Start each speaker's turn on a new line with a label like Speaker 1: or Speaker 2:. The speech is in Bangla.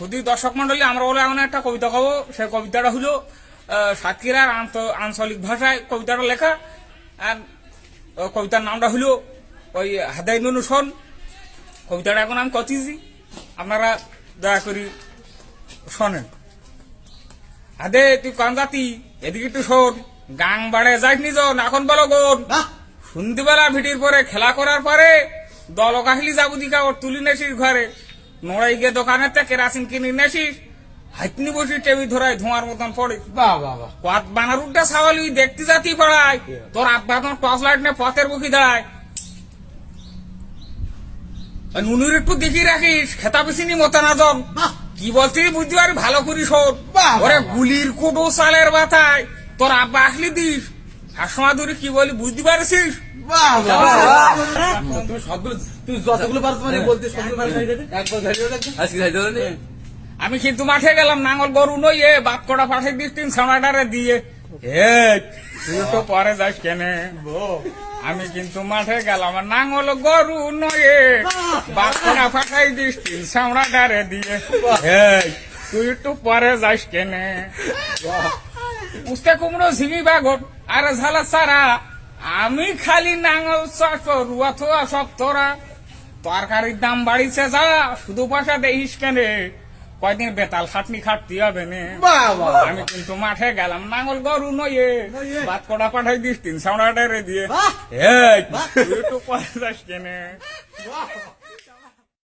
Speaker 1: শুধু দর্শক মন্ডলী আমরা বলে এমন একটা কবিতা কব। সেই কবিতাটা হলো সাতক্ষীরার আন্ত- আঞ্চলিক ভাষায় কবিতাটা লেখা। আর কবিতার নামটা হলো ওই হাদাই নুনুসন কবিতাটা এখন আমি কতিছি। আপনারা দয়া করি শোনেন। আদে তুই কান জাতি এদিকে একটু শোন। গাং বাড়ে যাইস নিজন এখন বলো গোন সন্ধিবেলা ভিটির পরে খেলা করার পরে দল কাহিলি যাব দিকা ওর তুলি নেছিস ঘরে। নোড়াই গিয়ে দোকানের কেরাসিন কিনে নেছিস হাইতনি বসি টেবি ধরায় ধোঁয়ার মতন পড়ে। বানারুটা সাওয়ালি দেখতে পড়ায়। তোর আব্বা তখন টর্চ লাইট নিয়ে পথের বুকি দাঁড়ায়। নুনুর একটু দেখি রাখিস খেতা পিছিনি মতো না জন কি বলছিস বুঝতে পারি ভালো করি শোন ওরে। গুলির কুটো সালের মাথায়। তোর আব্বা আসলি দিস। আর সময় ধরে কি বলি বুঝতে পারছিস।
Speaker 2: তুমি সবগুলো তুমি যতগুলো পারো তোমার বলতে সবগুলো পারো একবার
Speaker 3: আজকে যাইতে
Speaker 1: আমি কিন্তু মাঠে গেলাম নাঙ্গল গরু নই এ বাপ কটা পাশে দিস তিন সামাটারে দিয়ে। এ তুই তো পরে যাস কেনে আমি কিন্তু মাঠে গেলাম আর নাঙ্গল গরু নয়ে বাপ কটা পাঠাই দিস তিন সামড়াটারে দিয়ে। এই তুই একটু পরে যাস কেনে। উস্তে কুমড়ো ঝিঙি বাগট আরে ঝালা সারা। আমি খালি নাঙল চাষ রুয়া থোয়া সব তোরা। তরকারির দাম বাড়িছে যা শুধু পয়সা দেখিস কেনে। কয়দিন বেতাল খাটনি খাটতে হবে নে। আমি কিন্তু মাঠে গেলাম নাঙল গরু নয়ে
Speaker 2: ভাত
Speaker 1: বাদ কটা পাঠাই দিস তিন সামড়াটারে দিয়ে। হ্যাঁ একটু পয়সা কেনে।